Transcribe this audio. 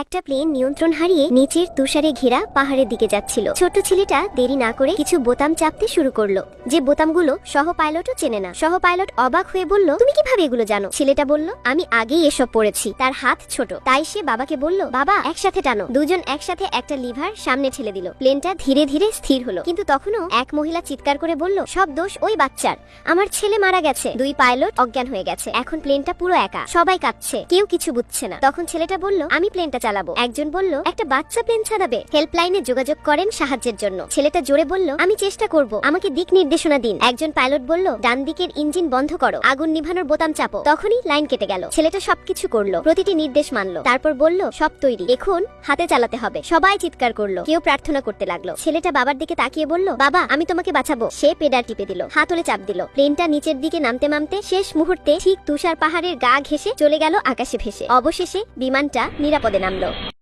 একটা প্লেন নিয়ন্ত্রণ হারিয়ে নিচের তুষারে ঘেরা পাহাড়ের দিকে যাচ্ছিল। ছোট ছেলেটা দেরি না করে কিছু বোতাম চাপতে শুরু করল। যে বোতামগুলো সহ পাইলটও চেনে না। সহ পাইলট অবাক হয়ে বলল, তুমি কীভাবে এগুলো জানো? ছেলেটা বলল, আমি আগেই এসব পড়েছি। তার হাত ছোট। তাই সে বাবাকে বলল, বাবা, একসাথে টানো। দুজন একসাথে একটা লিভার সামনে ঠেলে দিল। প্লেনটা ধীরে ধীরে স্থির হলো। কিন্তু তখনও এক মহিলা চিৎকার করে বলল, সব দোষ ওই বাচ্চার। আমার ছেলে মারা গেছে। দুই পাইলট অজ্ঞান হয়ে গেছে। এখন প্লেনটা পুরো একা। সবাই কাঁদছে। কেউ কিছু বুঝছে না। তখন ছেলেটা বলল, আমি প্লেনটা চালাবো। একজন বলল, একটা বাচ্চা প্লেন চালাবে হেল্পলাইনে যোগাযোগ করেন সাহায্যের জন্য। ছেলেটা জোরে বলল, আমি চেষ্টা করব। আমাকে দিক নির্দেশনা দিন। একজন পাইলট বলল, ডান দিকের ইঞ্জিন বন্ধ করো। আগুন নিভানোর বোতাম চাপো। তখনই লাইন কেটে গেল। ছেলেটা সবকিছু করল, প্রতিটি নির্দেশ মানলো। তারপর বলল, সব তৈরি। এখন হাতে চালাতে হবে। সবাই চিৎকার করল, কেউ প্রার্থনা করতে লাগল। ছেলেটা বাবার দিকে তাকিয়ে বলল, বাবা, আমি তোমাকে বাঁচাবো। সে পেডাল টিপে দিল হাতলে চাপ দিল। প্লেনটা নিচের দিকে নামতে নামতে শেষ মুহূর্তে ঠিক তুষার পাহাড়ের গা ঘেসে চলে গেল আকাশে ভেসে। অবশেষে বিমানটা নিরাপদে নামলো। mundo.